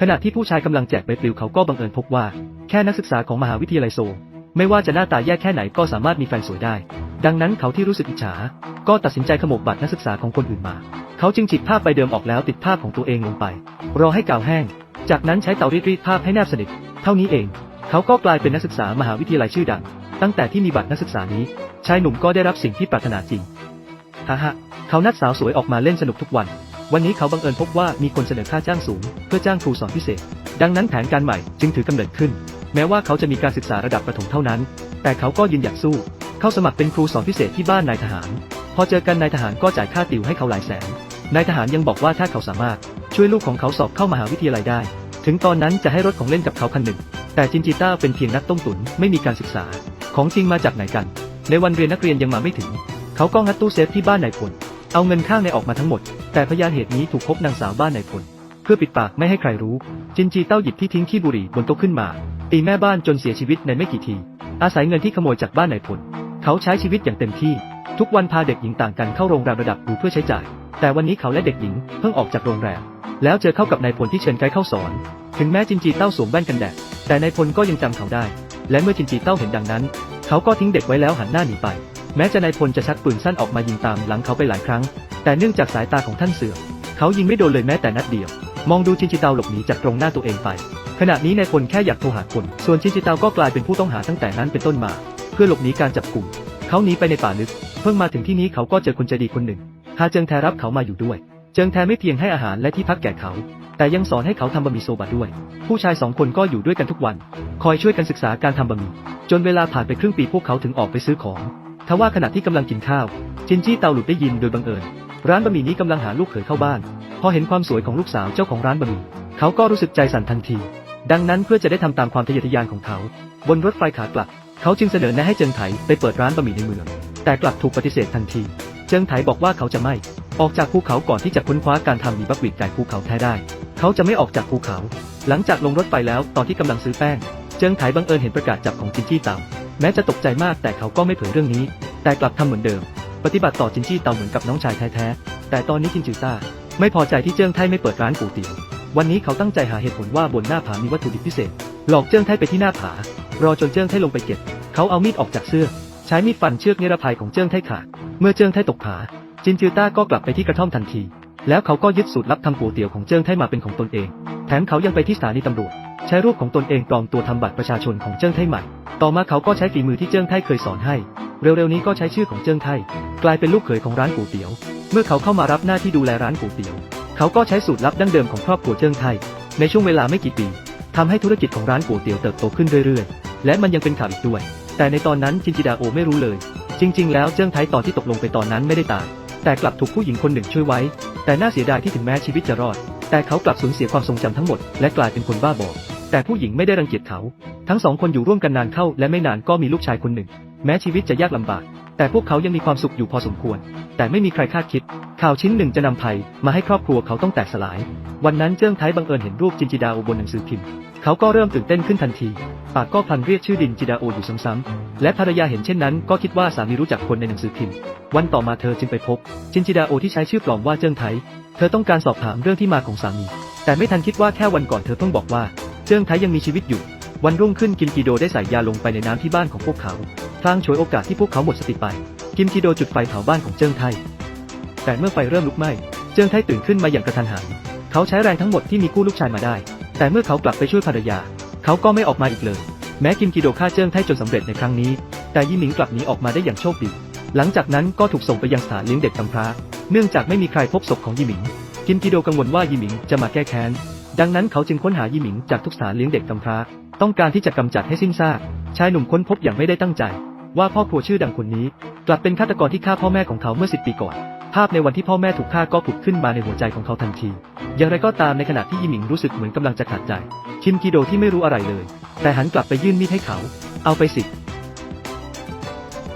ขณะที่ผู้ชายกำลังแจกใบปลิวเขาก็บังเอิญพบว่า แค่นักศึกษาของมหาวิทยาลัยโซ ไม่ว่าจะหน้าตาแย่แค่ไหนก็สามารถมีแฟนสวยได้ ดังนั้นเขาที่รู้สึกอิจฉา ก็ตัดสินใจขโมกบัตรนักศึกษาของคนอื่นมา เขาจึงจิกภาพใบเดิมออกแล้วติดภาพของตัวเองลงไป รอให้กาวแห้ง จากนั้นใช้เตารีดรีดภาพให้แนบสนิท เท่านี้เอง เขาก็กลายเป็นนักศึกษามหาวิทยาลัยชื่อดัง ตั้งแต่ที่มีบัตรนักศึกษานี้ ชายหนุ่มก็ได้รับสิ่งที่ปรารถนาจริงฮ่าฮ่าเขานัดสาวสวยออกมาเล่นสนุกทุกวัน วันนี้เขาบังเอิญพบว่ามีคนเสนอค่าจ้างสูง เพื่อจ้างครูสอนพิเศษ ดังนั้นแผนการใหม่จึงถือกำเนิดขึ้น แม้ว่าเขาจะมีการศึกษาระดับประถมเท่านั้น แต่เขาก็ยืนหยัดสู้ เข้าสมัครเป็นครูสอนพิเศษที่บ้านนายทหาร พอเจอกันนายทหารก็จ่ายค่าติวให้เขาหลายแสน นายทหารยังบอกว่าถ้าเขาสามารถช่วยลูกของเขาสอบเข้ามหาวิทยาลัยได้ ถึงตอนนั้นจะให้รถของเล่นกับเขาคันหนึ่ง แต่จินจิต้าเป็นเพียงนักต้มตุ๋นไม่มีการศึกษา ของจริงมาจากไหนกัน ในวันเรียนนักเรียนยังมาไม่ถึง เขาก็งัดตู้เซฟที่บ้านนายพลเอาเงินข้างในออกมาทั้งหมด แต่พยานเหตุนี้ถูกพบนางสาวบ้านนายพลเพื่อปิดปากไม่ให้ใครรู้ จินจีเต้าหยิบที่ทิ้งขี้บุหรี่บนโต๊ะขึ้นมา ตีแม่บ้านจนเสียชีวิตในไม่กี่ที อาศัยเงินที่ขโมยจากบ้านนายพลเขาใช้ชีวิตอย่างเต็มที่ ทุกวันพาเด็กหญิงต่างกันเข้าโรงแรมระดับหรูเพื่อใช้จ่าย แต่วันนี้เขาและเด็กหญิงเพิ่งออกจากโรงแรมแล้วเจอเข้ากับนายพลที่เชิญไกด์เข้าสอน ถึงแม้จินจีเต้าสวมแว่นกันแดดแต่นายพลก็ยังจำเขาได้ และเมื่อจินจีเต้าเห็นดังนั้น เขาก็ทิ้งเด็กไว้แล้วหันหน้าหนีไป แม้จะนายพลจะชักปืนสั้นออกมายิงตามหลังเขาไปหลายครั้ง แต่เนื่องจากสายตาของท่านเสื่อมเขายิงไม่โดนเลยแม้แต่นัดเดียว มองดูชินจิตาหลบหนีจากตรงหน้าตัวเองไป ขณะนี้นายพลแค่อยากโทรหาคน ส่วนชินจิตาก็กลายเป็นผู้ต้องหาตั้งแต่นั้นเป็นต้นมา เพื่อหลบหนีการจับกลุ่มเขาหนีไปในป่าลึก เพิ่งมาถึงที่นี้เขาก็เจอคนใจดีคนหนึ่งฮาเจิงแทรับเขามาอยู่ด้วย เจิงแทไม่เพียงให้อาหารและที่พักแก่เขา แต่ยังสอนให้เขาทำบะหมี่โซบะด้วย ผู้ชายสองคนก็อยู่ด้วยกันทุกวัน คอยช่วยกันศึกษาการทำบะหมี่จนเวลาผ่านไปครึ่งปีพวกเขาถึงออกไปซื้อของ ทว่าขณะที่กำลังกินข้าว จินจี้เตาหลุดได้ยินโดยบังเอิญ ร้านบะหมี่นี้กำลังหาลูกเขยเข้าบ้าน พอเห็นความสวยของลูกสาวเจ้าของร้านบะหมี่เขาก็รู้สึกใจสั่นทันที ดังนั้นเพื่อจะได้ทำตามความทะเยอทะยานของเขา บนรถไฟขากลับ เขาจึงเสนอแนะให้เจิงไถไปเปิดร้านบะหมี่ในเมือง แต่กลับถูกปฏิเสธทันที เจิงไถบอกว่าเขาจะไม่ ออกจากภูเขาก่อนที่จะค้นคว้าการทำหมี่บักหวิดไก่ภูเขาแท้ได้ เขาจะไม่ออกจากภูเขา หลังจากลงรถไปแล้วตอนที่กำลังซื้อแป้ง เจิงไถบังเอิญเห็นประกาศจับของจินจี้เตาแม้จะตกใจมากแต่เขาก็ไม่เผยเรื่องนี้ แต่กลับทำเหมือนเดิม ปฏิบัติต่อจินจี้เตาเหมือนกับน้องชายแท้ๆแต่ตอนนี้จินจือต้าไม่พอใจที่เจิ้งไทไม่เปิดร้านก๋วยเตี๋ยววันนี้เขาตั้งใจหาเหตุผลว่าบนหน้าผามีวัตถุดิบพิเศษ หลอกเจิ้งไทไปที่หน้าผา รอจนเจิ้งไทลงไปเก็บ เขาเอามีดออกจากเสื้อ ใช้มีดฟันเชือกนิรภัยของเจิ้งไทขาด เมื่อเจิ้งไทตกผา จินจือต้าก็กลับไปที่กระท่อมทันที แล้วเขาก็ยึดสูตรลับทำก๋วยเตี๋ยวของเจิ้งไทมาเป็นของตนเอง แถมเขายังไปที่สถานีตำรวจ ใช้รูปของตนเองปลอมตัวทำบัตรประชาชนของเจิ้งไทใหม่ ต่อมาเขาก็ใช้ฝีมือที่เจิ้งไทเคยสอนให้ เร็วๆนี้ก็ใช้ชื่อของเจิ้งไทกลายเป็นลูกเขยของร้านก๋วยเตี๋ยว เมื่อเขาเข้ามารับหน้าที่ดูแลร้านก๋วยเตี๋ยว เขาก็ใช้สูตรลับดั้งเดิมของครอบครัวเจิ้งไทในช่วงเวลาไม่กี่ปีทำให้ธุรกิจของร้านก๋วยเตี๋ยวเติบโตขึ้นเรื่อยๆ และมันยังเป็นข่าวอีกด้วย แต่ในตอนนั้นจินจิดาโอไม่รู้เลย จริง ๆ แล้วเจิ้งไทตอนที่ตกลงไปตอนนั้นไม่ได้ตาย แต่กลับถูกผู้หญิงคนหนึ่งช่วยไว้ แต่น่าเสียดายที่ถึงแม้ชีวิตจะรอด แต่เขากลับสูญเสียความทรงจำทั้งหมด และกลายเป็นคนบ้าบอ แต่ผู้หญิงไม่ได้รังเกียจเขา ทั้งสองคนอยู่ร่วมกันนานเข้า และไม่นานก็มีลูกชายคนหนึ่ง แม้ชีวิตจะยากลำบาก แต่พวกเขายังมีความสุขอยู่พอสมควร แต่ไม่มีใครคาดคิด ข่าวชิ้นหนึ่งจะนำภัยมาให้ครอบครัวเขาต้องแตกสลาย วันนั้นเจิ้งไทบังเอิญเห็นรูปจินจิดาอุบนหนังสือพิมพ์ เขาก็เริ่มตื่นเต้นขึ้นทันที ปากก็พันเรียกชื่อดินจิดาโออยู่ซ้ำๆและภรรยาเห็นเช่นนั้นก็คิดว่าสามีรู้จักคนในหนังสือพิมพ์ วันต่อมาเธอจึงไปพบ จินจิดาโอที่ใช้ชื่อปลอมว่าเจิ้งไท เธอต้องการสอบถามเรื่องที่มาของสามี แต่ไม่ทันคิดว่าแค่วันก่อนเธอเพิ่งบอกว่า เจิ้งไทยังมีชีวิตอยู่ วันรุ่งขึ้นกิมกีโดได้ใส่ยาลงไปในน้ำที่บ้านของพวกเขาพลางฉวยโอกาสที่พวกเขาหมดสติไป กิมกีโดจุดไฟเผาบ้านของเจิ้งไท แต่เมื่อไฟเริ่มลุกไหม้ เจิ้งไทตื่นขึ้นมาอย่างกระทันหัน เขาใช้แรงทั้งหมดที่มีกู้ลูกชายมาได้ แต่เมื่อเขากลับไปช่วยภรรยา เขาก็ไม่ออกมาอีกเลย แม้กิมกีโดฆ่าเจิ้งไทจนสำเร็จในครั้งนี้ แต่ยี่หมิงกลับหนีออกมาได้อย่างโชคดี หลังจากนั้นก็ถูกส่งไปยังสถานเลี้ยงเด็กกำพร้า เนื่องจากไม่มีใครพบศพของยี่หมิง กิมกีโดกังวลว่ายี่หมิงจะมาแก้แค้น ดังนั้นเขาจึงค้นหายี่หมิงจากทุกสถานเลี้ยงเด็กกำพร้า ต้องการที่จะกำจัดให้สิ้นซาก ชายหนุ่มค้นพบอย่างไม่ได้ตั้งใจ ว่าพ่อครัวชื่อดังคนนี้ กลับเป็นฆาตกรที่ฆ่าพ่อแม่ของเขาเมื่อสิบปีก่อน ภาพในวันที่พ่อแม่ถูกฆ่าก็ผุดขึ้นมาในหัวใจของเขาทันที อย่างไรก็ตามในขณะที่ยี่หมิงรู้สึกเหมือนกำลังจะขาดใจ คิมกีโดที่ไม่รู้อะไรเลย แต่หันกลับไปยื่นมีดให้เขา เอาไปสิ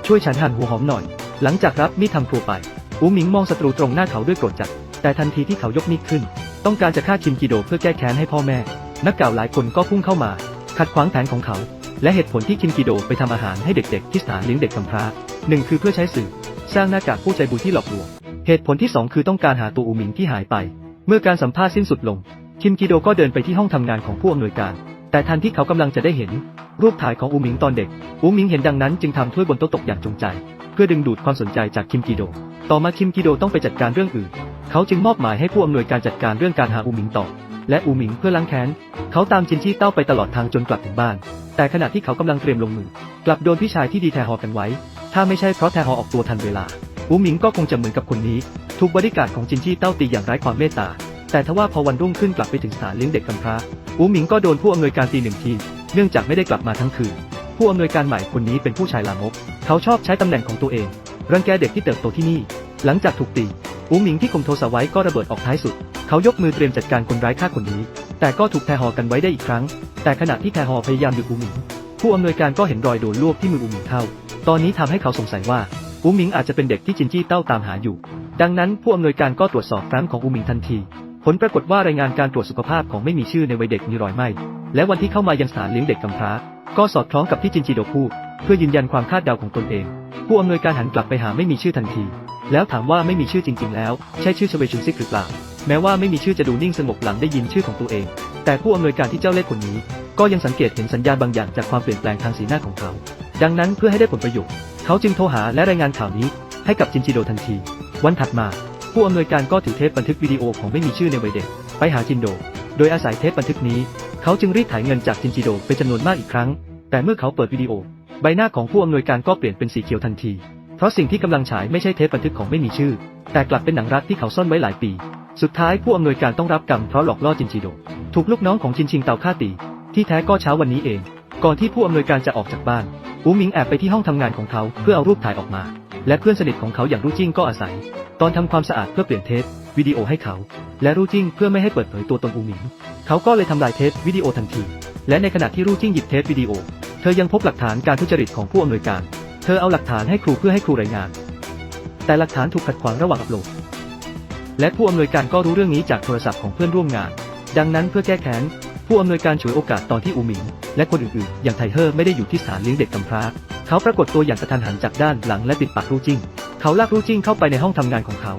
ช่วยฉันหั่นหัวหอมหน่อย หลังจากรับมีดทำครัวไป อูหมิงมองศัตรูตรงหน้าเขาด้วยโกรธจัด แต่ทันทีที่เขายกมีดขึ้น ต้องการจะฆ่าคิมกีโดเพื่อแก้แค้นให้พ่อแม่ นักกล่าวหลายคนก็พุ่งเข้ามา ขัดขวางแผนของเขา และเหตุผลที่คิมกีโดไปทำอาหารให้เด็กๆที่สถานเลี้ยงเด็กกำพร้าหนึ่งคือเพื่อใช้สื่อ สร้างหน้ากากผู้ใจบุญที่หลอกลวง เหตุผลที่สองคือต้องการหาตัวอูหมิงที่หายไป เมื่อการสัมภาษณ์สิ้นสุดลง คิมกีโดก็เดินไปที่ห้องทำงานของผู้อำนวยการ แต่ทันที่เขากำลังจะได้เห็น รูปถ่ายของอูหมิงตอนเด็ก อูหมิงเห็นดังนั้นจึงทำถ้วยบนโต๊ะตกอย่างจงใจ เพื่อดึงดูดความสนใจจากคิมกีโด ต่อมาคิมกีโดต้องไปจัดการเรื่องอื่น เขาจึงมอบหมายให้ผู้อำนวยการจัดการเรื่องการหาอูหมิงต่อ และอูหมิงเพื่อล้างแค้น เขาตามจินจี้เต้าไปตลอดทางจนกลับถึงบ้าน แต่ขณะที่เขากำลังเตรียมลงมือ กลับโดนพี่ชายที่ดีแทฮอกันไว้ ถ้าไม่ใช่เพราะแทฮอออกตัวทันเวลา อูหมิงก็คงจะเหมือนกับคนนี้ ถูกบริการของจินจี้เต้าตีอย่างไร้ความเมตตา แต่ทว่าพอวันรุ่งขึ้นกลับไปถึงสถานเลี้ยงเด็กกำพร้า อูหมิงก็โดนผู้อำนวยการตีหนึ่งทีเนื่องจากไม่ได้กลับมาทั้งคืน ผู้อำนวยการใหม่คนนี้เป็นผู้ชายลามก เขาชอบใช้ตำแหน่งของตัวเอง รังแกเด็กที่เติบโตที่นี่ หลังจากถูกตี อูหมิงที่ข่มโทสะไว้ก็ระเบิดออกท้ายสุด เขายกมือเตรียมจัดการคนร้ายฆ่าคนนี้ แต่ก็ถูกแทฮอกันไว้ได้อีกครั้ง แต่ขณะที่แทฮอพยายามหยุดอูหมิง ผู้อำนวยการก็เห็นรอยโดนลวกที่มืออูหมิงเข้า ตอนนี้ทำให้เขาสงสัยว่า อูหมิงอาจจะเป็นเด็กที่จินจี้เต้าตามหาอยู่ ดังนั้นผู้อำนวยการก็ตรวจสอบแฟ้มของอูหมิงทันที ผลปรากฏว่ารายงานการตรวจสุขภาพของไม่มีชื่อในวัยเด็กมีรอยไหม้และวันที่เข้ามายังสถานเลี้ยงเด็กกำพร้า ก็สอดคล้องกับที่จินจีโดพูดเพื่อยืนยันความคาดเดาของตนเอง ผู้อำนวยการหันกลับไปหาไม่มีชื่อทันที แล้วถามว่าไม่มีชื่อจริง ๆ แล้ว ใช่ชื่อชเวชุนซิกหรือเปล่าแม้ว่าไม่มีชื่อจะดูนิ่งสงบหลังได้ยินชื่อของตัวเอง แต่ผู้อำนวยการที่เจ้าเล่ห์คนนี้ ก็ยังสังเกตเห็นสัญญาณบางอย่างจากความเปลี่ยนแปลงทางสีหน้าของเขา ดังนั้นเพื่อให้ได้ผลประโยชน์ เขาจึงโทรหาและรายงานข่าวนี้ ให้กับจินจิโดทันที วันถัดมา ผู้อำนวยการก็ถือเทปบันทึกวิดีโอของไม่มีชื่อในวัยเด็ก ไปหาจินโด โดยอาศัยเทปบันทึกนี้ เขาจึงรีดไถเงินจากจินจิโดเป็นจำนวนมากอีกครั้ง แต่เมื่อเขาเปิดวิดีโอ ใบหน้าของผู้อำนวยการก็เปลี่ยนเป็นสีเขียวทันที เพราะสิ่งที่กำลังฉายไม่ใช่เทปบันทึกของไม่มีชื่อ แต่กลับเป็นหนังรักที่เขาซ่อนไว้หลายปี สุดท้ายผู้อำนวยการต้องรับกรรมเพราะหลอกล่อจินจิโด ถูกลูกน้องของจินชิงเตาฆ่าตี ที่แท้ก็เช้าวันนี้เอง ก่อนที่ผู้อำนวยการจะออกจากบ้าน อูหมิงแอบไปที่ห้องทำงานของเขาเพื่อเอารูปถ่ายออกมา และเพื่อนสนิทของเขาอย่างรู้จิ้งก็อาศัย ตอนทำความสะอาดเพื่อเปลี่ยนเทปวิดีโอให้เขา และรู้จิ้งเพื่อไม่ให้เปิดเผยตัวตนอูหมิง เขาก็เลยทำลายเทปวิดีโอทันที และในขณะที่รู้จิ้งหยิบเทปวิดีโอ เธอยังพบหลักฐานการทุจริตของผู้อำนวยการ เธอเอาหลักฐานให้ครูเพื่อให้ครูรายงาน แต่หลักฐานถูกขัดขวางระหว่างอัปโหลด และผู้อำนวยการก็รู้เรื่องนี้จากโทรศัพท์ของเพื่อนร่วมงาน ดังนั้นเพื่อแก้แค้น ผู้อำนวยการฉวยโอกาสตอนที่อูหมิง และคนอื่นๆ อย่างไทเฮอร์ไม่ได้อยู่ที่สถานเลี้ยงเด็กกำพร้า เขาปรากฏตัวอย่างกระทันหันจากด้านหลังและปิดปากรู้จิ้ง เขาลากรู้จิ้งเข้าไปในห้องทำงานของเขา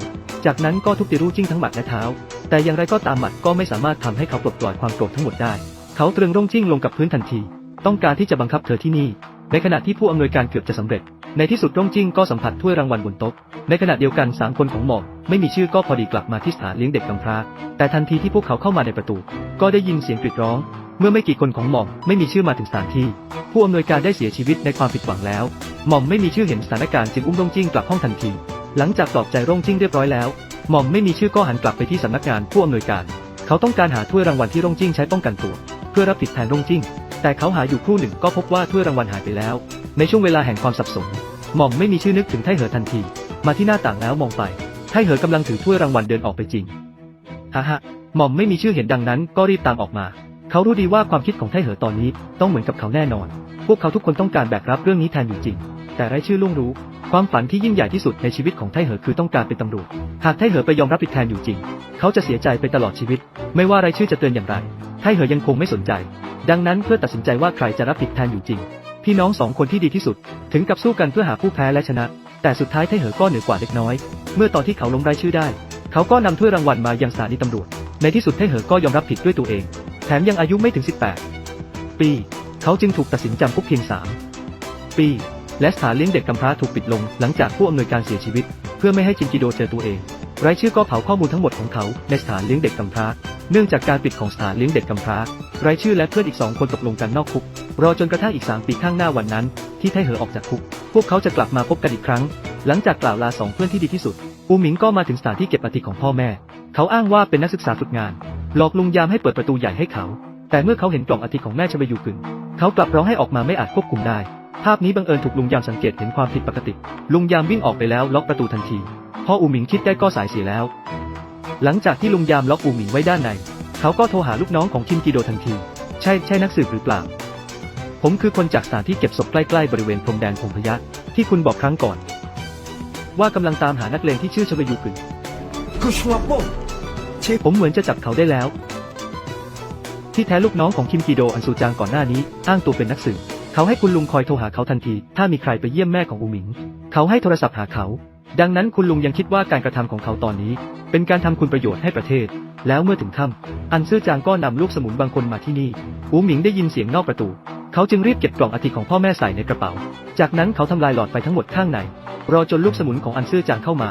จากนั้นก็ทุบตีรู้จิ้งทั้งหมัดและเท้า แต่อย่างไรก็ตามหมัดก็ไม่สามารถทำให้เขาปลดปล่อยความโกรธทั้งหมดได้ เขาตรึงร่งจิ้งลงกับพื้นทันที ต้องการที่จะบังคับเธอที่นี่ ในขณะที่ผู้อำนวยการเกือบจะสำเร็จ ในที่สุดร่งจิ้งก็สัมผัสถ้วยรางวัลบนโต๊ะ ในขณะเดียวกันสามคนของหมอก ไม่มีชื่อก็พอดีกลับมาที่สถานเลี้ยงเด็กกำพร้า แต่ทันทีที่พวกเขาเข้ามาในประตู ก็ได้ยินเสียงกรีดร้อง เมื่อไม่กี่คนของหม่อมไม่มีชื่อมาถึงสถานที่ ผู้อำนวยการได้เสียชีวิตในความผิดหวังแล้ว หม่อมไม่มีชื่อเห็นสถานการณ์จึงอุ้มร่งจิ้งกลับห้องทันที หลังจากปลอบใจร่งจิ้งเรียบร้อยแล้ว หม่อมไม่มีชื่อก็หันกลับไปที่สำนักงานผู้อำนวยการ เขาต้องการหาถ้วยรางวัลที่ร่งจิ้งใช้ป้องกันตัว เพื่อรับผิดแทนร่งจิ้ง แต่เขาหาอยู่ครู่หนึ่งก็พบว่าถ้วยรางวัลหายไปแล้ว ในช่วงเวลาแห่งความสับสน หม่อมไม่มีชื่อนึกถึงไทเหอทันที มาที่หน้าต่างแล้วมองไป ไทเหอกำลังถือถ้วยรางวัลเดินออกไปจริงฮ่าฮ่าหม่อมไม่มีชื่อเห็นดังนั้นก็รีบตามออกมา เขารู้ดีว่าความคิดของไทเหอตอนนี้ต้องเหมือนกับเขาแน่นอน พวกเขาทุกคนต้องการแบกรับเรื่องนี้แทนอยู่จริง แต่ไร้ชื่อล่วงรู้ ความฝันที่ยิ่งใหญ่ที่สุดในชีวิตของไทเหอคือต้องการเป็นตำรวจ หากไทเหอไปยอมรับผิดแทนอยู่จริง เขาจะเสียใจไปตลอดชีวิต ไม่ว่าไร้ชื่อจะเตือนอย่างไร ไทเหอยังคงไม่สนใจ ดังนั้นเพื่อตัดสินใจว่าใครจะรับผิดแทนอยู่จริง พี่น้องสองคนที่ดีที่สุด ถึงกับสู้กันเพื่อหาผู้แพ้และชนะ แต่สุดท้ายไทเหอก็เหนือกว่าเล็กน้อย เมื่อตอนที่เขาล้มไร้ชื่อได้ เขาก็นำถ้วยรางวัลมายังสถานีตำรวจ ในที่สุดไทเหอก็ยอมรับผิดด้วยตัวเอง แถมยังอายุไม่ถึง 18 ปี เขาจึงถูกตัดสินจำคุกเพียง 3 ปี และสถานเลี้ยงเด็กกำพร้าถูกปิดลง หลังจากผู้อำนวยการเสียชีวิต เพื่อไม่ให้จินจิโดเจอตัวเอง รายชื่อก็เผาข้อมูลทั้งหมดของเขาในสถานเลี้ยงเด็กกำพร้า เนื่องจากการปิดของสถานเลี้ยงเด็กกำพร้า รายชื่อและเพื่อนอีกสองคนตกลงกันนอกคุก รอจนกระทั่งอีก3ปีข้างหน้าวันนั้น ที่ไทเหอออกจากคุก พวกเขาจะกลับมาพบกันอีกครั้ง หลังจากกล่าวลาสองเพื่อนที่ดีที่สุด อูหมิงก็มาถึงสถานที่เก็บอัฐิของพ่อแม่ เขาอ้างว่าเป็นนักศึกษาฝึกงาน หลอกลุงยามให้เปิดประตูใหญ่ให้เขา แต่เมื่อเขาเห็นกล่องอัฐิของแม่ชเวยูกึนเขากลับร้องให้ออกมาไม่อาจควบคุมได้ ภาพนี้บังเอิญถูกลุงยามสังเกตเห็นความผิดปกติ ลุงยามวิ่งออกไปแล้วล็อกประตูทันทีพออูหมิงคิดได้ก็สายเสียแล้ว หลังจากที่ลุงยามล็อกอูหมิงไว้ด้านใน เขาก็โทรหาลูกน้องของคิมกีโดทันที ใช่ใช่นักสืบหรือเปล่า ผมคือคนจากสถานที่เก็บศพใกล้ๆบริเวณพรมแดนพงพยัคฆ์ที่คุณบอกครั้งก่อน ว่ากำลังตามหานักเลงที่ชื่อชเวยูกึน que je sois bon. ผมเหมือนจะจับเขาได้แล้ว ที่แท้ลูกน้องของคิมกีโดอันซูจางก่อนหน้านี้ อ้างตัวเป็นนักสืบเขาให้คุณลุงคอยโทรหาเขาทันที ถ้ามีใครไปเยี่ยมแม่ของอูหมิง เขาให้โทรศัพท์หาเขา ดังนั้นคุณลุงยังคิดว่าการกระทำของเขาตอนนี้ เป็นการทำคุณประโยชน์ให้ประเทศ แล้วเมื่อถึงค่ำอันซื่อจางก็นำลูกสมุนบางคนมาที่นี่อูหมิงได้ยินเสียงนอกประตู เขาจึงรีบเก็บกล่องอธิของพ่อแม่ใส่ในกระเป๋า จากนั้นเขาทำลายหลอดไฟทั้งหมดข้างใน รอจนลูกสมุนของอันซื่อจางเข้ามา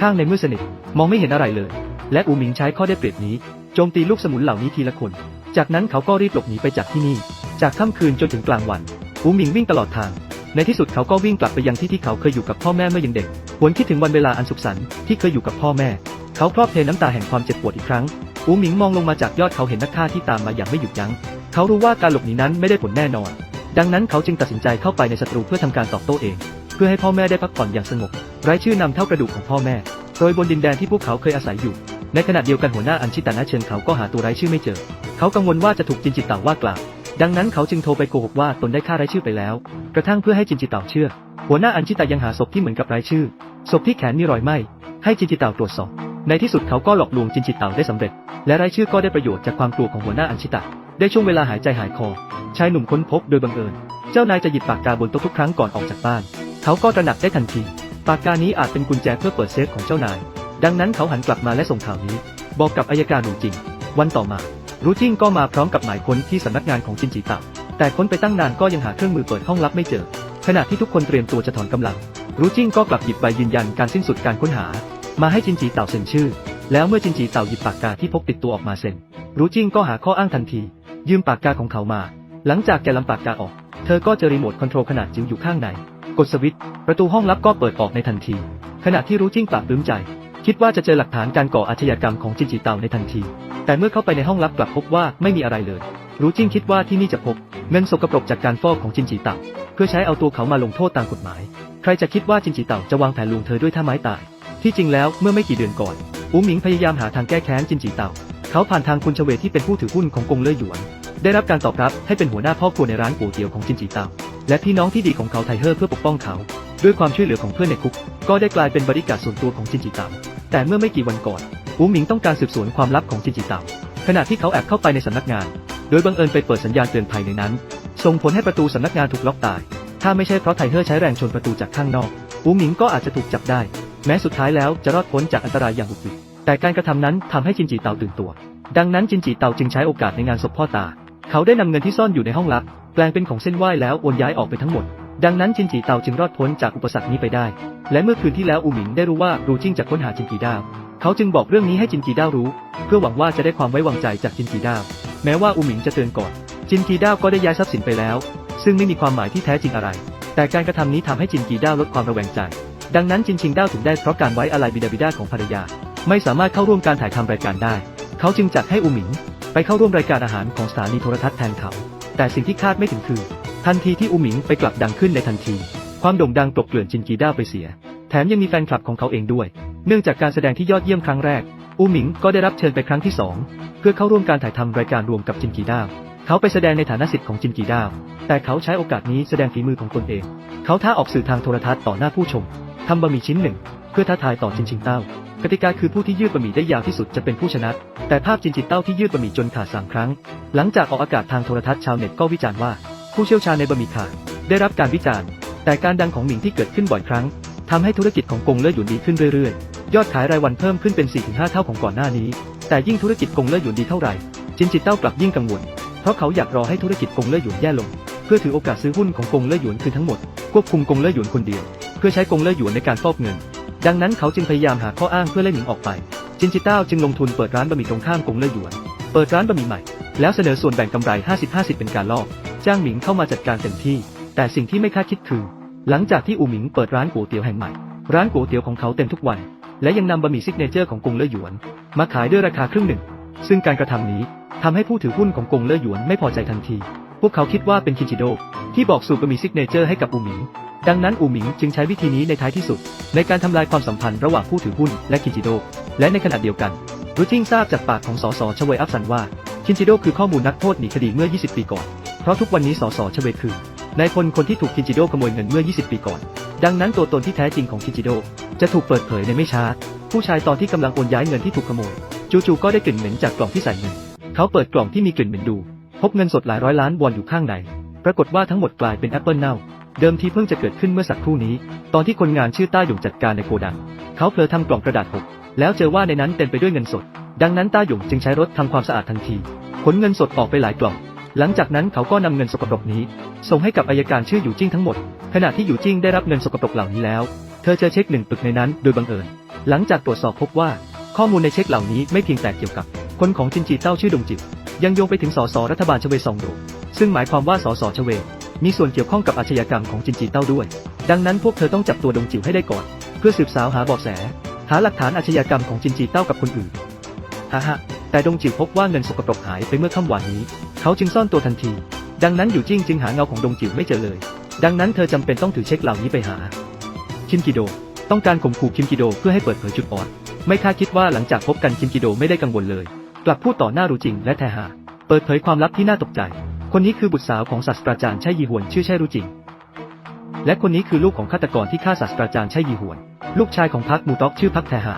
ข้างในมืดสนิทมองไม่เห็นอะไรเลย และอูหมิงใช้ข้อได้เปรียบนี้โจมตีลูกสมุนเหล่านี้ทีละคน จากนั้นเขาก็รีบหลบหนีไปจากที่นี่ จากค่ำคืนจนถึงกลางวันอูหมิงวิ่งตลอดทาง ในที่สุดเขาก็วิ่งกลับไปยังที่ที่เขาเคยอยู่กับพ่อแม่เมื่อยังเด็ก หวนคิดถึงวันเวลาอันสุขสันต์ที่เคยอยู่กับพ่อแม่ เขาครอบเพลน้ำตาแห่งความเจ็บปวดอีกครั้งอูหมิงมองลงมาจากยอดเขาเห็นนักฆ่าที่ตามมาอย่างไม่หยุดยัง้ง เขารู้ว่าการหลบหนีนั้นไม่ได้ผลแน่นอน ดังนั้นเขาจึงตัดสินใจเข้าไปในศัตรูเพื่อทำการตอบโต้เอง เพื่อให้พ่อแม่ได้พักผ่อนอย่างสงบ ไร้ชื่อนำเท่ากระดูกของพ่อแม่ โดยบนดินแดนที่พวกเขาเคยอาศัยอยู่ ในขณะเดียวกันหัวหน้าอันชิตานะเชิญเขาก็หาตัวไร้ชื่อไม่เจอ เขากังวลว่าจะถูกจินจิตเต่าว่ากล่าว ดังนั้นเขาจึงโทรไปโกหกว่าตนได้ฆ่าไร้ชื่อไปแล้ว กระทั่งเพื่อให้จินจิตเต่าเชื่อ หัวหน้าอันชิตายังหาศพที่เหมือนกับไร้ชื่อ ศพที่แขนมีรอยไหม้ให้จินจิตเต่าตรวจสอบ ในที่สุดเขาก็หลอกลวงจินจิตเต่าได้สำเร็จ และไร้ชื่อก็ได้ประโยชน์จากความกลัวของหัวหน้าอันชิตะ ได้ช่วงเวลาหายใจหายคอ ชายหนุ่มค้นพบโดยบังเอิญ เจ้านายจะหยิบปากกาบนโต๊ะทุกครั้งก่อนออกจากบ้าน เขาก็ตระหนักได้ทันที ปากกานี้อาจเป็นกุญแจเพื่อเปิดเซฟของเจ้านาย ดังนั้นเขาหันกลับมาและส่งข่าวนี้ บอกกับอายการหนูจริง วันต่อมา รู้จิ้งก็มาพร้อมกับหมายค้นที่สำนักงานของจินจีเต่าแต่ค้นไปตั้งนานก็ยังหาเครื่องมือเปิดห้องลับไม่เจอ ขณะที่ทุกคนเตรียมตัวจะถอนกำลัง รู้จิ้งก็กลับหยิบใบยืนยันการสิ้นสุดการค้นหา มาให้จินจีเต่าเซ็นชื่อ แล้วเมื่อจินจีเต่าหยิบปากกาที่พกติดตัวออกมาเซ็น รู้จิ้งก็หาข้ออ้างทันที ยืมปากกาของเขามา หลังจากแกลำปากกาออก เธอก็เจอรีโมทคอนโทรลขนาดจิ๋วอยู่ข้างใน กดสวิตช์ประตูห้องลับก็เปิดออกในทันที ขณะที่รู้จิ้งปาบปลื้มใจ คิดว่าจะเจอหลักฐานการก่ออาชญากรรมของจินจีเต่าในทันที แต่เมื่อเข้าไปในห้องลับกลับพบว่าไม่มีอะไรเลย รู้จิ้งคิดว่าที่นี่จะพบ เงินสกปรกจากการฟอกของจินจีเต่า เพื่อใช้เอาตัวเขามาลงโทษตามกฎหมาย ใครจะคิดว่าจินจีเต่าจะวางแผนลวงเธอด้วยท่าไม้ตาย ที่จริงแล้วเมื่อไม่กี่เดือนก่อนอูหมิงพยายามหาทางแก้แค้นจินจีเต่า เขาผ่านทางคุณเฉวที่เป็นผู้ถือหุ้นของกงเล่ยหยวน ได้รับการตอบรับให้เป็นหัวหน้าพ่อครัวในร้านก๋วยเตี๋ยวของจินจีเต่า และพี่น้องที่ดีของเขาไทเฮอร์เพื่อปกป้องเขา ด้วยความช่วยเหลือของเพื่อนในคุก ก็ได้กลายเป็นบริการส่วนตัวของจินจีเต่า แต่เมื่อไม่กี่วันก่อนอูหมิงต้องการสืบสวนความลับของจินจีเต่าขณะที่เขาแอบเข้าไปในสำนักงาน โดยบังเอิญไปเปิดสัญญาณเตือนภัยในนั้น ส่งผลให้ประตูสำนักงานถูกล็อกตาย ถ้าไม่ใช่เพราะไทเฮอร์ใช้แรงชนประตูจากข้างนอกอูหมิงก็อาจจะถูกจับได้ แม้สุดท้ายแล้วจะรอดพ้นจากอันตรายอย่างบุดวิดแต่การกระทำนั้นทำให้จินจีเต่าตื่นตัว ดังนั้นจินจีเต่าจึงใช้โอกาสในงานศพพ่อตา เขาได้นำเงินที่ซ่อนอยู่ในห้องลับแปลงเป็นของเส้นไหว้แล้วโอนย้ายออกไปทั้งหมด ดังนั้นจินจีเต่าจึงรอดพ้นจากอุปสรรคนี้ไปได้ และเมื่อคืนที่แล้วอูหมิงได้รู้ว่ารูจิ้งจะค้นหาจินกีดาว เขาจึงบอกเรื่องนี้ให้จินกีดาวรู้ เพื่อหวังว่าจะได้ความไว้วางใจจากจินกีดาว แม้ว่าอูหมิงจะเตือนก่อน จินกีด้าวก็ได้ย้ายทรัพย์สินไปแล้ว ซึ่งไม่มีความหมายที่แท้จริงอะไร แต่การกระทำนี้ทำให้จินกีด้าวลดความระแวงใจ ดังนั้นจินชิงด้าวถึงได้เพราะการไว้อาลัยบิดาบิดาของภรรยา ไม่สามารถเข้าร่วมการถ่ายทำรายการได้ เขาจึงจัดให้อูหมิง ไปเข้าร่วมรายการอาหารของสถานีโทรทัศน์แทนเขา แต่สิ่งที่คาดไม่ถึงคือ ทันทีที่อูหมิงไปกลับดังขึ้นในทันที ความโด่งดังกลบเกลื่อนจินกีด้าวไปเสีย แถมยังมีแฟนคลับของเขาเองด้วย เนื่องจากการแสดงที่ยอดเยี่ยมครั้งแรก อูหมิงก็ได้รับเชิญไปครั้งที่สองเพื่อเข้าร่วมการถ่ายทำรายการรวมกับจินกีด้าว เขาไปแสดงในฐานะสิทธิ์ของจินกีด้าว แต่เขาใช้โอกาสนี้แสดงฝีมือของตนเอง เขาท้าออกสื่อทางโทรทัศน์ต่อหน้าผู้ชมทำบะหมี่ชิ้นหนึ่ง เพื่อท้าทายต่อจินชิงเต้ากติกาคือผู้ที่ยืดบะหมี่ได้ยาวที่สุดจะเป็นผู้ชนะ แต่ภาพจินจิตเต้าที่ยืดบะหมี่จนขาดสามครั้ง หลังจากออกอากาศทางโทรทัศน์ชาวเน็ตก็วิจารณ์ว่า ผู้เชี่ยวชาญในบะหมี่ขาดได้รับการวิจารณ์ แต่การดังของหมิงที่เกิดขึ้นบ่อยครั้งทำให้ธุรกิจของกงเล่ยหยวนดีขึ้นเรื่อยๆ ยอดขายรายวันเพิ่มขึ้นเป็น 4-5 เท่าของก่อนหน้านี้ แต่ยิ่งธุรกิจกงเล่ยหยวนดีเท่าไหร่ จินจิตเต้ากลับยิ่งกังวล เพราะเขาอยากรอให้ธุรกิจกงเล่ยหยวนแย่ลง เพื่อถือโอกาสซื้อหุ้นของกงเล่ยหยวนคืนทั้งหมด ควบคุมกงเล่ยหยวนคนเดียว เพื่อใช้กงเล่ยหยวนในการฟอกเงิน ดังนั้นเขาจึงพยายามหาข้ออ้างเพื่อไล่หมิงออกไป จินจิตเต้าจึงลงทุนเปิดร้านบะหมี่ตรงข้ามกงเล่ยหยวน เปิดร้านบะหมี่ใหม่ แล้วเสนอส่วนแบ่งกำไร 50-50 เป็นการลอก จ้างหมิงเข้ามาจัดการเต็มที่ แต่สิ่งที่ไม่คาดคิดคือ หลังจากที่อูหมิงเปิดร้านก๋วยเตี๋ยวแห่งใหม่ ร้านก๋วยเตี๋ยวของเขาเต็มทุกวัน และยังนำบะหมี่ซิกเนเจอร์ของกงเล่ยหยวน มาขายด้วยราคาครึ่งหนึ่ง ซึ่งการกระทำนี้ทำให้ผู้ถือหุ้นของกงเล่ยหยวนไม่พอใจทันที พวกเขาคิดว่าเป็นคินจิโดที่บอกสูตรบะหมี่ซิกเนเจอร์ให้กับอูหมิง ดังนั้นอูหมิงจึงใช้วิธีนี้ในท้ายที่สุด ในการทำลายความสัมพันธ์ระหว่างผู้ถือหุ้นและคินจิโดและในขณะเดียวกันรู้จิ้งทราบจากปากของสสชเวอัฟซันว่าคินจิโดคือข้อมูลนักโทษหนีคดีเมื่อ 20 ปีก่อน เพราะทุกวันนี้สสชเวคือ นายพลคนที่ถูกคินจิโดขโมยเงินเมื่อ 20 ปีก่อน ดังนั้นตัวตนที่แท้จริงของคินจิโดจะถูกเปิดเผยในไม่ช้า ผู้ชายตอนที่กำลังโอนย้ายเงินที่ถูกขโมย จู่ๆก็ได้กลิ่นเหม็นจากกล่องที่ใส่เงิน เขาเปิดกล่องที่มีกลิ่นเหม็นดู พบเงินสดหลายร้อยล้านวอนอยู่ข้างใน ปรากฏว่าทั้งหมดกลายเป็นแอปเปิลเน่า เดิมทีเพิ่งจะเกิดขึ้นเมื่อสักครู่นี้ ตอนที่คนงานชื่อต้าหยงจัดการในโกดัง เขาเผลอทำกล่องกระดาษหก แล้วเจอว่าในนั้นเต็มไปด้วยเงินสด ดังนั้นต้าหยงจึงใช้รถทำความสะอาดทันที ขนเงินสดออกไปหลายกล่อง หลังจากนั้นเขาก็นำเงินสกปรกนี้ ส่งให้กับอายการชื่ออยู่จิ้งทั้งหมด ขณะที่อยู่จิ้งได้รับเงินสกปรกเหล่านี้แล้ว เธอเจอเช็คหนึ่งปึกในนั้นโดยบังเอิญ หลังจากตรวจสอบพบว่า ข้อมูลในเช็คเหล่านี้ไม่เพียงแต่เกี่ยวกับ คนของจินจีเต้าชื่อดงจิต ยังโยงไปถึงสสรัฐบาลชเวซองโดซึ่งหมายความว่าสสชเว มีส่วนเกี่ยวข้องกับอาชญากรรมของจินจีเต้าด้วย ดังนั้นพวกเธอต้องจับตัวดงจิ๋วให้ได้ก่อน เพื่อสืบสาวหาเบาะแส หาหลักฐานอาชญากรรมของจินจีเต้ากับคนอื่นฮ่าฮะ แต่ดงจิ๋วพบว่าเงินสกปรกหายไปเมื่อค่ำวานนี้ เขาจึงซ่อนตัวทันที ดังนั้นอยู่จิ้งจึงหาเงาของดงจิ๋วไม่เจอเลย ดังนั้นเธอจำเป็นต้องถือเช็คเหล่านี้ไปหา คิมกิโด ต้องการข่มขู่คิมกิโดเพื่อให้เปิดเผยจุดอ่อน ไม่คาดคิดว่าหลังจากพบกันคิมกิโดไม่ได้กังวลเลย กลับพูดต่อหน้ารูจิงและแทหาเปิดเผยความลับที่น่าตกใจ คนนี้คือบุตรสาวของศาสตราจารย์ไช่ยีหวนชื่อไช่รูจิง และคนนี้คือลูกของฆาตกรที่ฆ่าศาสตราจารย์ไช่ยีหวน ลูกชายของพักมูต็อกชื่อพักแทหา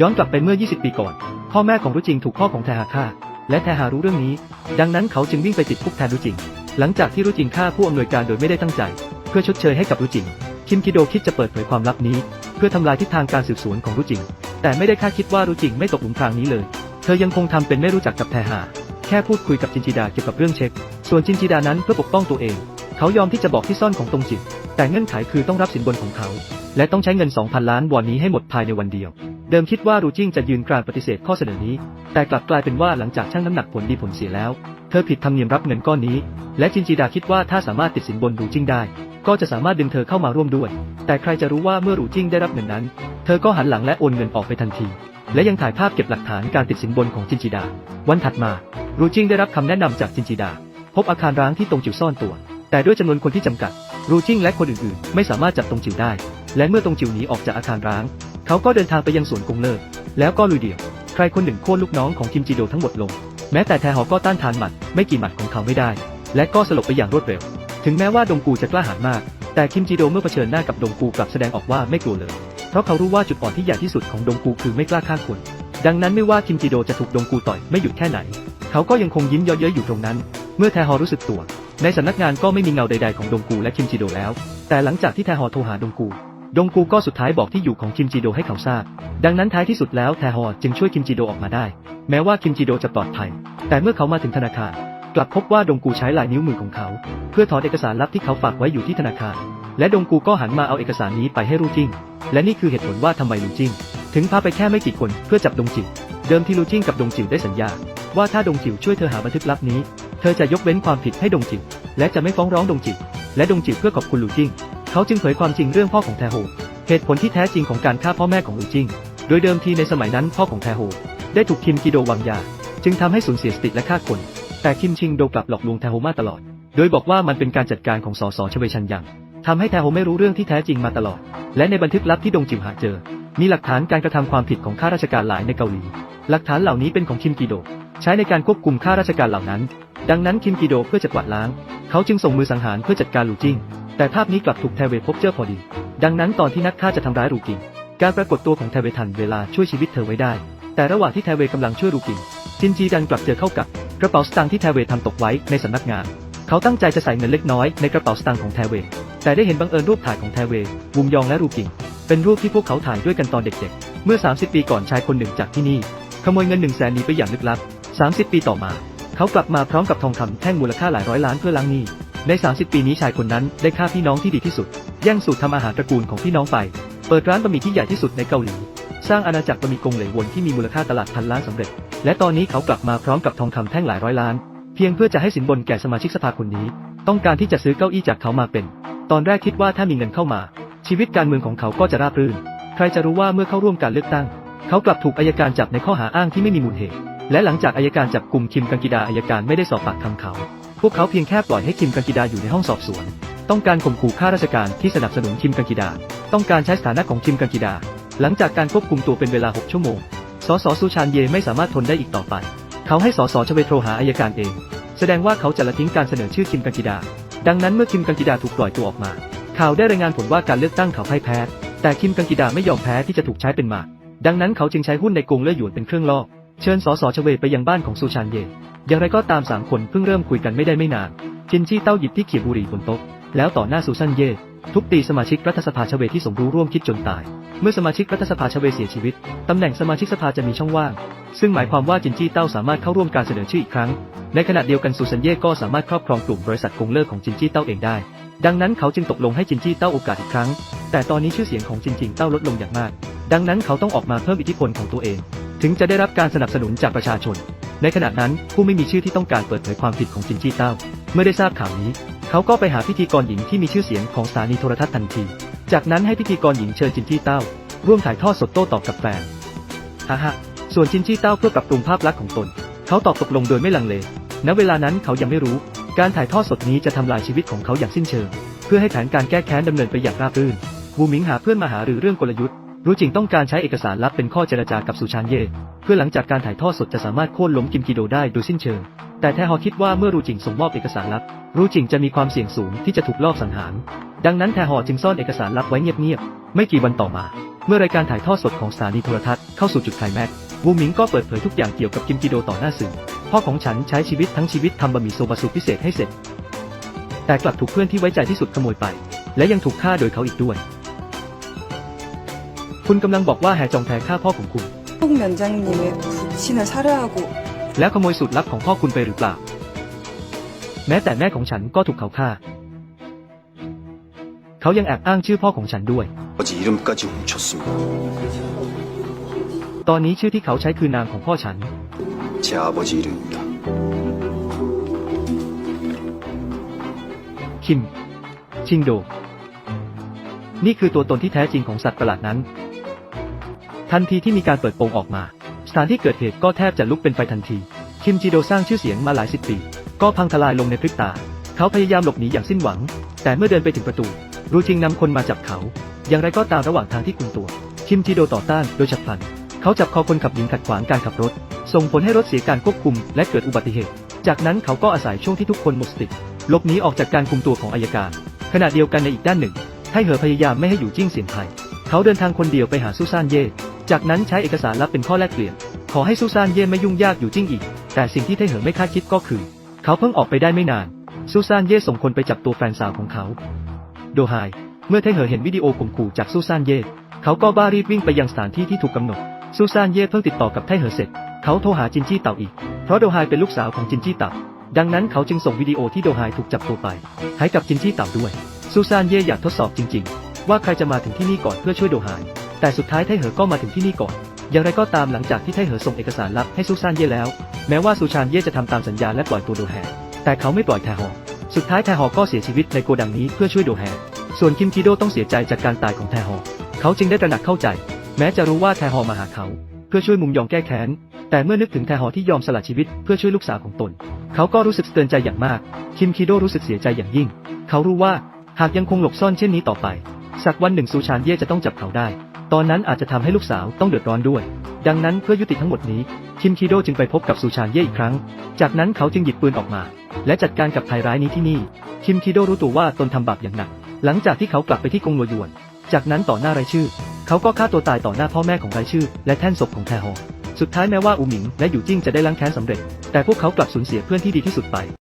ย้อนกลับไปเมื่อ 20 ปีก่อน พ่อแม่ของรูจิงถูกพ่อของแทหาฆ่า และแทหารู้เรื่องนี้ ดังนั้นเขาจึงวิ่งไปติดคุกแทนรูจิง หลังจากที่รูจิงฆ่าผู้อำนวยการโดยไม่ได้ตั้งใจ เพื่อชดเชยให้กับรูจิง คิมกิโดคิดจะเปิดเผยความลับนี้ เพื่อทำลายทิศทางการสืบสวนของรูจิง แต่ไม่ได้คาดคิดว่ารูจิงไม่ตกหลุมพรางนี้เลย เธอยังคงทำเป็นไม่รู้จักกับแทหา แค่พูดคุยกับจินจิดาเกี่ยวกับเรื่องเช็ค ส่วนจินจิดานั้นเพื่อปกป้องตัวเอง เขายอมที่จะบอกที่ซ่อนของตรงจิตแต่เงื่อนไขคือต้องรับสินบนของเขา และต้องใช้เงิน 2,000 ล้านวอนนี้ให้หมดภายในวันเดียว เดิมคิดว่ารูจิ้งจะยืนกรานปฏิเสธข้อเสนอนี้ แต่กลับกลายเป็นว่าหลังจากชั่งน้ำหนักผลดีผลเสียแล้ว เธอผิดธรรมเนียมรับเงินก้อนนี้ และจินจิดาคิดว่าถ้าสามารถติดสินบนรูจิ้งได้ ก็จะสามารถดึงเธอเข้ามาร่วมด้วย แต่ใครจะรู้ว่าเมื่อรูจิ้งได้รับเงินนั้น เธอก็หันหลังและโอนเงินออกไปทันที และยังถ่ายภาพเก็บหลักฐานการติดสินบนของจินจิดา วันถัดมา รูจิ้งได้รับคำแนะนำจากจินจิดา พบอาคารร้างที่ตรงจิ๋วซ่อนตัว แต่ด้วยจำนวนคนที่จำกัด รูจิ้งและคนอื่นๆ ไม่สามารถจับตรงจิ๋วได้ และเมื่อตรงจิ๋วหนีออกจากอาคารร้าง เขาก็เดินทางไปยังสวนกงเลิก แล้วก็ลุยเดี่ยว ใครคนหนึ่งโค่นลูกน้องของคิมจีโดทั้งหมดลง แม้แต่แทหอก็ต้านทานหมัดไม่กี่หมัดของเขาไม่ได้ และก็สลบไปอย่างรวดเร็ว ถึงแม้ว่าดงกูจะกล้าหาญมาก แต่คิมจีโดเมื่อเผชิญหน้ากับดงกูกลับแสดงออกว่าไม่กลัวเลย เพราะเขารู้ว่าจุดอ่อนที่ใหญ่ที่สุดของดงกูคือไม่กล้าฆ่าคน ดังนั้นไม่ว่าคิมจีโดจะถูกดงกูต่อยไม่หยุดแค่ไหน เขาก็ยังคงยิ้มเย้ยๆอยู่ตรงนั้น เมื่อแทฮอรู้สึกตัว ในสำนักงานก็ไม่มีเงาใดๆของดงกูและคิมจีโดแล้ว แต่หลังจากที่แทฮอโทรหาดงกู ดงกูก็สุดท้ายบอกที่อยู่ของคิมจีโดให้เขาทราบ ดังนั้นท้ายที่สุดแล้วแทฮอจึงช่วยคิมจีโดออกมาได้ แม้ว่าคิมจีโดจะปลอดภัย แต่เมื่อเขามาถึงธนาคาร กลับพบว่าดงกูใช้ลายนิ้วมือของเขา เพื่อถอนเอกสารลับที่เขาฝากไว้อยู่ที่ธนาคาร และดงกูก็หันมาเอาเอกสารนี้ไปให้รูจิ้ง และนี่คือเหตุผลว่าทำไมรูจิ้ง ถึงพาไปแค่ไม่กี่คนเพื่อจับดงจิ๋ว เดิมที่รูจิ้งกับดงจิ๋วได้สัญญา ว่าถ้าดงจิ๋วช่วยเธอหาบันทึกลับนี้ เธอจะยกเว้นความผิดให้ดงจิ๋วและจะไม่ฟ้องร้องดงจิ๋วและดงจิ๋วเพื่อขอบคุณลูจิ้ง เขาจึงเผยความจริงเรื่องพ่อของแทโฮ เหตุผลที่แท้จริงของการฆ่าพ่อแม่ของอูจิ้งโดยเดิมทีในสมัยนั้นพ่อของแทโฮ ได้ถูกคิมกิโดวางยา จึงทำให้สูญเสียสติและฆ่าคน แต่คิมชิงโดกลับหลอกลวงแทโฮมาตลอด โดยบอกว่ามันเป็นการจัดการของสสชเวชันยังทำให้แทโฮไม่รู้เรื่องที่แท้จริงมาตลอด และในบันทึกลับที่ดงจิมหาเจอ มีหลักฐานการกระทำความผิดของข้าราชการหลายในเกาหลี หลักฐานเหล่านี้เป็นของคิมกิโด ใช้ในการควบคุมข้าราชการเหล่านั้น ดังนั้นคิมกิโดเพื่อจะกวาดล้าง เขาจึงส่งมือสังหารเพื่อจัดการลูจิ้งแต่ภาพนี้กลับถูกแทเวพบเจอพอดี ดังนั้นตอนที่นักฆ่าจะทำร้ายรูกิง การปรากฏตัวของแทเวทันเวลาช่วยชีวิตเธอไว้ได้ แต่ระหว่างที่แทเวกำลังช่วยรูกิง จินจีดันกลับเจอเข้ากับกระเป๋าสตางค์ที่แทเวทำตกไว้ในสำนักงาน เขาตั้งใจจะใส่เงินเล็กน้อยในกระเป๋าสตางค์ของแทเว แต่ได้เห็นบังเอิญรูปถ่ายของแทเว วุงยองและรูกิง เป็นรูปที่พวกเขาถ่ายด้วยกันตอนเด็กๆ เมื่อ 30 ปีก่อนชายคนหนึ่งจากที่นี่ ขโมยเงินหนึ่งแสนนี้ไปอย่างลึกลับ 30 ปีต่อมา เขากลับมาพร้อมกับทองคำแท่งมูลค่าหลายร้อยล้านเพื่อล้างหนี้ ใน 30 ปีนี้ชายคนนั้นได้ฆ่าพี่น้องที่ดีที่สุด แย่งสูตรทำอาหารตระกูลของพี่น้องไป เปิดร้านบะหมี่ที่ใหญ่ที่สุดในเกาหลี สร้างอาณาจักรบะหมี่กงเหลยวนที่มีมูลค่าตลาดพันล้านสำเร็จ และตอนนี้เขากลับมาพร้อมกับทองคำแท่งหลายร้อยล้าน เพียงเพื่อจะให้สินบนแก่สมาชิกสภาคนนี้ ต้องการที่จะซื้อเก้าอี้จากเขามาเป็น ตอนแรกคิดว่าถ้ามีเงินเข้ามา ชีวิตการเมืองของเขาก็จะราบรื่น ใครจะรู้ว่าเมื่อเข้าร่วมการเลือกตั้ง เขากลับถูกอายการจับในข้อหาอ้างที่ไม่มีมูลเหตุ และหลังจากอายการจับกลุ่มคิมกังกิดาอายการไม่ได้สอบปากคำเขา พวกเขาเพียงแค่ปล่อยให้คิมกังกิดาอยู่ในห้องสอบสวน ต้องการข่มขู่ข้าราชการที่สนับสนุนคิมกังกิดา ต้องการใช้สถานะของคิมกังกิดา หลังจากการควบคุมตัวเป็นเวลา 6 ชั่วโมง สสซูชานเยไม่สามารถทนได้อีกต่อไป เขาให้สสชเวโทรหาอายการเอง แสดงว่าเขาจะละทิ้งการเสนอชื่อคิมกังกิดา ดังนั้นเมื่อคิมกังกิดาถูกปล่อยตัวออกมา ข่าวได้รายงานผลว่าการเลือกตั้งเขาพ่ายแพ้ แต่คิมกังกิดาไม่ยอมแพ้ที่จะถูกใช้เป็นหมาก ดังนั้นเขาจึงใช้หุ้นในกงเล่อหยวนเป็นเครื่องล่อ เชิญสสชเวไปยังบ้านของซูชานเย อย่างไรก็ตามสามคนเพิ่งเริ่มคุยกันไม่ได้ไม่นาน จินชี่เต้าหยิบที่เขียบุหรี่บนโต๊ะ แล้วต่อหน้าซูชันเย ทุบตีสมาชิกรัฐสภาชเวที่สมรู้ร่วมคิดจนตาย เมื่อสมาชิกรัฐสภาชเวเสียชีวิต ตำแหน่งสมาชิกสภาจะมีช่องว่าง ซึ่งหมายความว่าจินจี้เต้าสามารถเข้าร่วมการเสนอชื่ออีกครั้ง ในขณะเดียวกันซูซันเย่ก็สามารถครอบครองกลุ่มบริษัทกงเลิกของจินจี้เต้าเองได้ ดังนั้นเขาจึงตกลงให้จินจี้เต้าโอกาสอีกครั้ง แต่ตอนนี้ชื่อเสียงของจินจิงเต้าลดลงอย่างมาก ดังนั้นเขาต้องออกมาเพิ่มอิทธิพลของตัวเอง ถึงจะได้รับการสนับสนุนจากประชาชน ในขณะนั้นผู้ไม่มีชื่อที่ต้องการเปิดเผยความผิดของจินจี้เต้า เมื่อได้ทราบข่าวนี้ เขาก็ไปหาพิธีกรหญิงที่มีชื่อเสียงของสถานีโทรทัศน์ทันที จากนั้นให้พิธีกรหญิงเชิญจินจี้เต้า ร่วมถ่ายทอดสดโต้ตอบกับแฟนฮ่าฮส่วนจินจี้เต้าเพื่อปรับปรุงภาพลักษณ์ของตน เขาตอบตกลงโดยไม่ลังเล ณ เวลานั้นเขายังไม่รู้ การถ่ายทอดสดนี้จะทำลายชีวิตของเขาอย่างสิ้นเชิง เพื่อให้แผนการแก้แค้นดำเนินไปอย่างราบรื่นวูหมิงหาเพื่อนมาหาหรือเรื่องกลยุทธ์ รู้จริงต้องการใช้เอกสารลับเป็นข้อเจรจากับสุชานเย่เพื่อหลังจากการถ่ายทอดสดจะสามารถโค่นล้มกิมกิโดได้โดยสิ้นเชิง แต่แทฮอคิดว่าเมื่อรูจิงส่งมอบเอกสารลับ รูจิงจะมีความเสี่ยงสูงที่จะถูกลอบสังหาร ดังนั้นแทฮอจึงซ่อนเอกสารลับไว้เงียบๆ ไม่กี่วันต่อมา เมื่อรายการถ่ายทอดสดของสถานีโทรทัศน์เข้าสู่จุดไคลแม็กซ์วูหมิงก็เปิดเผยทุกอย่างเกี่ยวกับกิมกิโดต่อหน้าสื่อ พ่อของฉันใช้ชีวิตทั้งชีวิตทำบะหมี่โซบะสูพิเศษให้เสร็จ แต่กลับถูกเพื่อนที่ไว้ใจที่สุดขโมยไป และยังถูกฆ่าโดยเขาอีกด้วย คุณกำลังบอกว่าแฮจองแทฆ่าพ่อของคุณ 꼭 면장님의 부친을 살해하고 แล้วขโมยสูตรลับของพ่อคุณไปหรือเปล่า แม้แต่แม่ของฉันก็ถูกเขาฆ่า เขายังแอบอ้างชื่อพ่อของฉันด้วย 아버지 이름까지 훔쳤습니다. ตอนนี้ชื่อที่เขาใช้คือนามของพ่อฉัน 제 아버지 이름입니다. คิม ชิงโด นี่คือตัวตนที่แท้จริงของสัตว์ประหลาดนั้น ทันทีที่มีการเปิดโปงออกมา สถานที่เกิดเหตุก็แทบจะลุกเป็นไฟทันที คิมจิโดสร้างชื่อเสียงมาหลายสิบปี ก็พังทลายลงในพริบตา เขาพยายามหลบหนีอย่างสิ้นหวัง แต่เมื่อเดินไปถึงประตู รูจิงนำคนมาจับเขา อย่างไรก็ตามระหว่างทางที่คุมตัว คิมจิโดต่อต้านโดยฉับพลัน เขาจับคอคนขับหญิงขัดขวางการขับรถ ส่งผลให้รถเสียการควบคุมและเกิดอุบัติเหตุ จากนั้นเขาก็อาศัยช่วงที่ทุกคนหมดสติหลบหนีออกจากการคุมตัวของอายการ ขณะเดียวกันในอีกด้านหนึ่งไทเหอพยายามไม่ให้อยู่จิ้งเสียนไทยเขาเดินทางคนเดียวไปหาซูซานเย่ จากนั้นใช้เอกสารลับเป็นข้อแลกเปลี่ยน ขอให้ซูซานเย่ไม่ยุ่งยากอยู่จิ้งอีก แต่สิ่งที่ไทเหอไม่คาดคิดก็คือ เขาเพิ่งออกไปได้ไม่นาน ซูซานเย่ส่งคนไปจับตัวแฟนสาวของเขา โดไฮเมื่อไทเหอเห็นวิดีโอข่มขู่จากซูซานเย่เขาก็บ้ารีบวิ่งไปยังสถานที่ที่ถูกกำหนด ซูซานเย่เพิ่งติดต่อกับไทเหอเสร็จ เขาโทรหาจินจี้เต่าอีก เพราะโดไฮเป็นลูกสาวของจินจี้เต่าดังนั้นเขาจึงส่งวิดีโอที่โดไฮถูกจับตัวไป ให้กับจินจี้เต่าด้วย ซูซานเย่อยากทดสอบจริง ๆ ว่าใครจะมาถึงที่นี่ก่อนเพื่อช่วยโดไฮ แต่สุดท้ายไทเหอก็มาถึงที่นี่ก่อน อย่างไรก็ตามหลังจากที่ไทเหอส่งเอกสารลับให้ซูซานเย่แล้ว แม้ว่าซูชานเย่จะทำตามสัญญาและปล่อยตัวโดแฮแต่เขาไม่ปล่อยแทฮอสุดท้ายแทฮอก็เสียชีวิตในโกดังนี้เพื่อช่วยโดแฮส่วนคิมคิโดต้องเสียใจจากการตายของแทฮอเขาจึงได้ตระหนักเข้าใจ แม้จะรู้ว่าแทฮอมาหาเขา เพื่อช่วยมุมยองแก้แค้นแต่เมื่อนึกถึงแทฮอที่ยอมสละชีวิตเพื่อช่วยลูกสาวของตน เขาก็รู้สึกเตือนใจอย่างมาก คิมคิโดรู้สึกเสียใจอย่างยิ่ง เขารู้ว่าหากยังคงหลบซ่อนเช่นนี้ต่อไป สักวันหนึ่งซูชานเย่จะต้องจับเขาได้ ตอนนั้นอาจจะทำให้ลูกสาวต้องเดือดร้อนด้วย ดังนั้นเพื่อยุติทั้งหมดนี้ คิมคิโดจึงไปพบกับซูชานเย่อีกครั้ง จากนั้นเขาจึงหยิบปืนออกมา และจัดการกับภัยร้ายนี้ที่นี่ คิมคิโดรู้ตัวว่าตนทำบาปอย่างหนัก หลังจากที่เขากลับไปที่กงลัวยวน จากนั้นต่อหน้ารายชื่อ เขาก็ฆ่าตัวตายต่อหน้าพ่อแม่ของรายชื่อ และแท่นศพของแทฮอสุดท้ายแม้ว่าอูหมิงและหยู่จิ้งจะได้ล้างแค้นสำเร็จ แต่พวกเขากลับสูญเสียเพื่อนที่ดีที่สุดไป